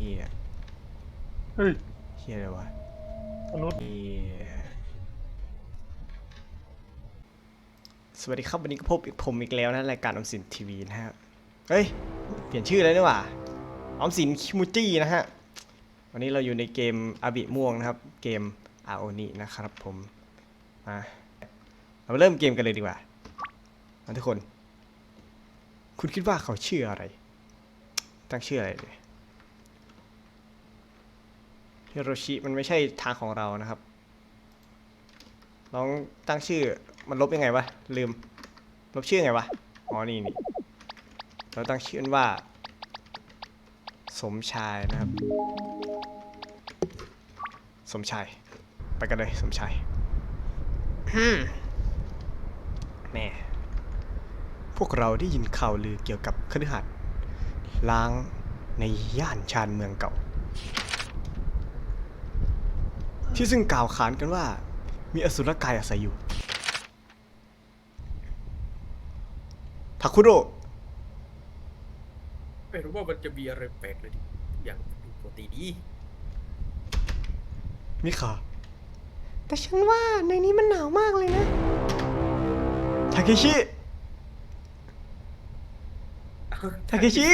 เฮียเฮ้ยเฮียอะไรวะมนุษย์เฮียสวัสดีครับวันนี้ก็พบกับผมอีกแล้วนะรายการออมสินทีวีนะฮะ เฮ้ย เปลี่ยนชื่อเลยนี่หว่าออมสินคิมูจินะฮะ วันนี้เราอยู่ในเกมอาบิม่วงนะครับ เกมอาโอนินะครับผม มาเรามาเริ่มเกมกันเลยดีกว่ามาทุกคน คุณคิดว่าเขาชื่ออะไร ตั้งชื่ออะไรเลย ฮิโรชิมันไม่ใช่ทางของเรานะครับลองตั้งชื่อมันลบยังไงวะ ลืม ลบชื่อไงวะ อ๋อ นี่นี่เราตั้งชื่อว่า สมชายนะครับ สมชาย ไปกันเลยสมชายฮึ่มแหม่ พวกเราได้ยินข่าวลือเกี่ยวกับคฤหัสถ์ล้างในย่านชานเมืองเก่า ที่ซึ่งกล่าวขานกันว่า มีอสุรกายอาศัยอยู่ทาคุโร่ไม่รู้ว่ามันจะมีอะไรแปลกเลยดิอย่างปกติดีมิคาแต่ฉันว่าในนี้มันหนาวมากเลยนะทาเคชิทาเคชิ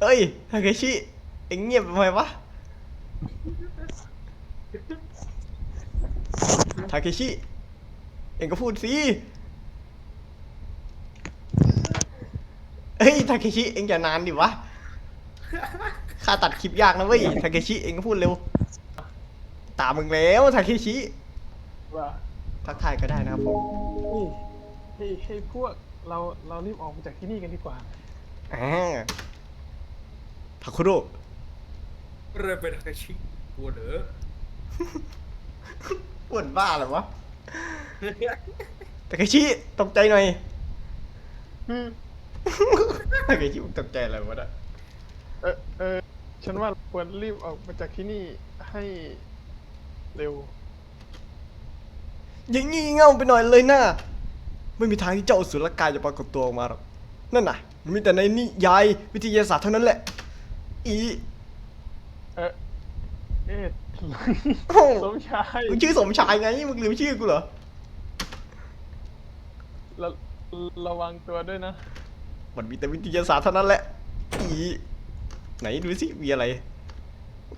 เอ้ยทาเคชิ เอ็งเงียบทำไมวะทาเคชิ เอ็งก็พูดสิเอ้ยทาเคชิ เอ็งอย่านานดิวะค่าตัดคลิปยากนะเว้ยทาเคชิ เองก็พูดเร็ว ตามมึงแล้วทาเคชิ ว่าทักทายก็ได้นะครับผมเฮ้ยเฮ้ยเฮ้ยพวกเราเรารีบออกมาจากที่นี่กันดีกว่า อ่าทาคุโร่ เริ่มเป็นอาชิกลัวเหรอปวดบ้าเหรอวะทาเคชิตกใจหน่อยอืมทาเคชิตกใจอะไรวะเนี่ยเออเออฉันว่าเราควรรีบออกมาจากที่นี่ให้เร็ว อย่างงี้เง่าไปหน่อยเลยนะไม่มีทางที่เจ้าอสุรกายจะปรากฏตัวออกมาหรอกนั่นน่ะ มันมีแต่ในนิยายวิทยาศาสตร์เท่านั้นแหละ อีเออ เอ๊ะโอ้สมชายมึงชื่อสมชายไงมึงลืมชื่อกูเหรอ ระระวังตัวด้วยนะ มันมีแต่วิทยาศาสตร์เท่านั้นแหละอีไหนดูสิมีอะไร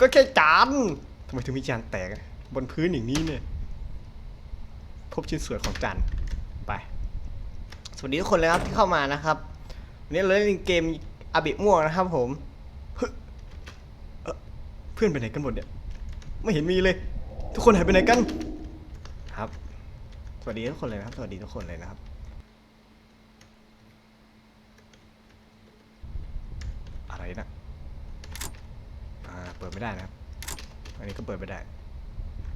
ก็แค่จานทำไมถึงมีจานแตกอะบนพื้นอย่างนี้เนี่ย พบชิ้นส่วนของจานไป สวัสดีทุกคนเลยครับที่เข้ามานะครับ วันนี้เราเล่นเกมอาบิม่วงนะครับผมเฮ้ยเอ่อเพื่อนไปไหนกันหมดเนี่ย ไม่เห็นมีเลย ทุกคนหายไปไหนกัน ครับ สวัสดีทุกคนเลยนะครับ สวัสดีทุกคนเลยนะครับ อะไรนะอ่าเปิดไม่ได้นะครับ อันนี้ก็เปิดไม่ได้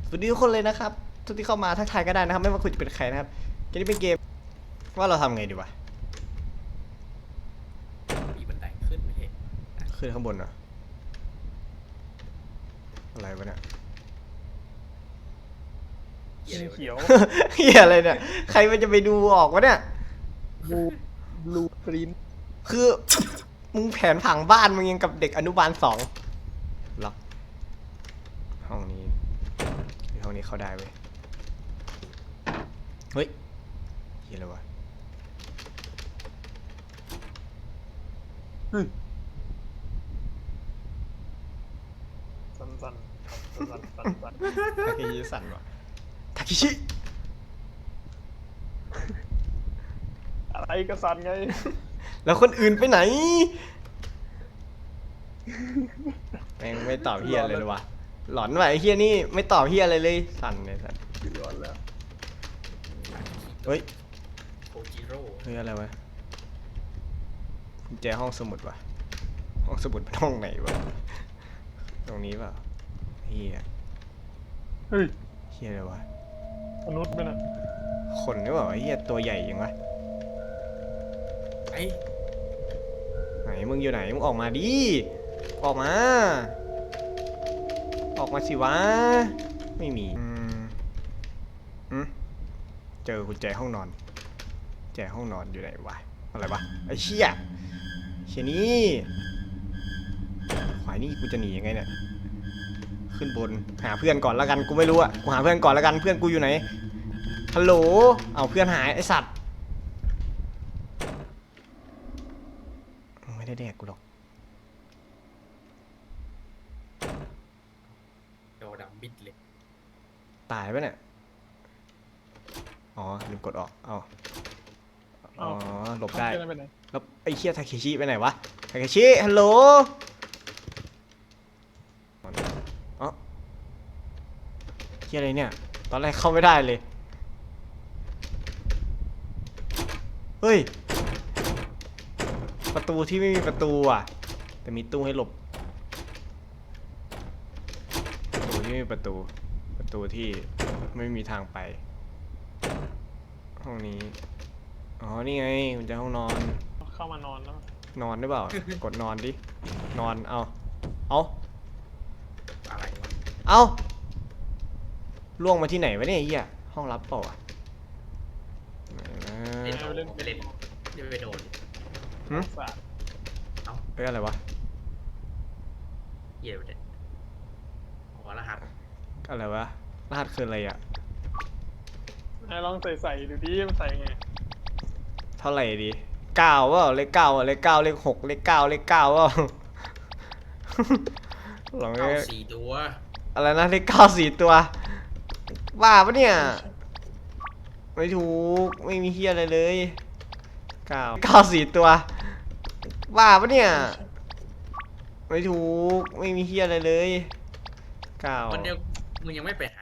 สวัสดีทุกคนเลยนะครับทุกที่เข้ามาทักทายก็ได้นะครับ ไม่ว่าคุณจะเป็นใครนะครับเกมนี้เป็นเกม ว่าเราทำไงดีวะมีบันไดขึ้นไม่ใช่ขึ้นข้างบนเหรอ อะไรวะเนี่ยเหี้ยอะไรวะเขียวเฮียอะไรเนี่ย ใครมันจะไปดูออกวะเนี่ยบลูบลูปรินคือมึงแผนผังบ้านมึงยังกับเด็กอนุบาลสองล็อกห้องนี้ห้องนี้เข้าได้เว้ยเฮ้ยเฮียอะไรวะสัน สันสันสันสันทาเคชิสั่นวะทาเคชิ อะไรก็สันไง แล้วคนอื่นไปไหน แม่งไม่ตอบเฮียอะไรเลยวะหลอนว่ะไอ้เฮียนี่ไม่ตอบเฮียอะไรเลยสั่นเลยสั่นร้อนแล้วเฮ้ยโคจิโร่เฮ้ยอะไรวะกุญแจห้องสมุดวะห้องสมุดเป็นห้องไหนวะ ตรงนี้เปล่า เฮียเฮ้ยเฮียอะไรวะ มนุษย์ไหมน่ะคนหรือเปล่าวะเฮียตัวใหญ่ยังวะ ไอ้ไหนมึงอยู่ไหน มึงออกมาดิ ออกมา ออกมาสิวะ ไม่มี อืมอืมเจอกุญแจห้องนอนกุญแจห้องนอนอยู่ไหนวะ อะไรวะ ไอ้เชี่ยเชยนี่ขวายนี่กูจะหนียังไงเนี่ย ขึ้นบน หาเพื่อนก่อนแล้วกันกูไม่รู้อะกูหาเพื่อนก่อนแล้วกันเพื่อนกูอยู่ไหนฮัลโหลเอาเพื่อนหายไอสัตว์ไม่ได้แดกกูหรอกจอดำบิดเลยตายปะเนี่ยอ๋อลืมกดออกเอาอ๋อหลบได้เพื่อนไปไหนแล้วไอ้เคียทาเคชิไปไหนวะทาเคชิฮัลโหลอ๋อ เคียอะไรเนี่ย ตอนแรกเข้าไม่ได้เลย เฮ้ย ประตูที่ไม่มีประตูอะ แต่มีตู้ให้หลบ ประตูที่ไม่มีประตู ประตูที่ไม่มีทางไป ห้องนี้ อ๋อ นี่ไงมันจะห้องนอน เข้ามานอนแล้ว นอนได้เปล่า กดนอนดิ นอน เอา เอาอะไรวะเอา ล่วงมาที่ไหนวะเนี่ยไอ้เฮียห้องรับเปล่าวะไหนเล่นนะโดนไม่เล่นไม่ไปโดนหึสาดเอ้ยอะไรวะเหี้ยไปเลยอ๋อรหัสอะไรวะรหัสคืออะไรอะไหนลองใส่ใส่ดูดิมันใส่ไงเท่าไหร่ดีเก้าเปล่าเลขเก้าอะเลขเก้าเลขหกเลขเก้าเลขเก้าเปล่าลองเข้าเลขสี่ตัว อะไรนะเลขเก้าสี่ตัว บ้าปะเนี่ย ไม่ถูก ไม่มีเฮียอะไรเลยเก้าเก้าสี่ตัวบ้าปะเนี่ย ไม่ถูก ไม่มีเฮียอะไรเลยเก้าวันเดียวมึงยังไม่ไปหา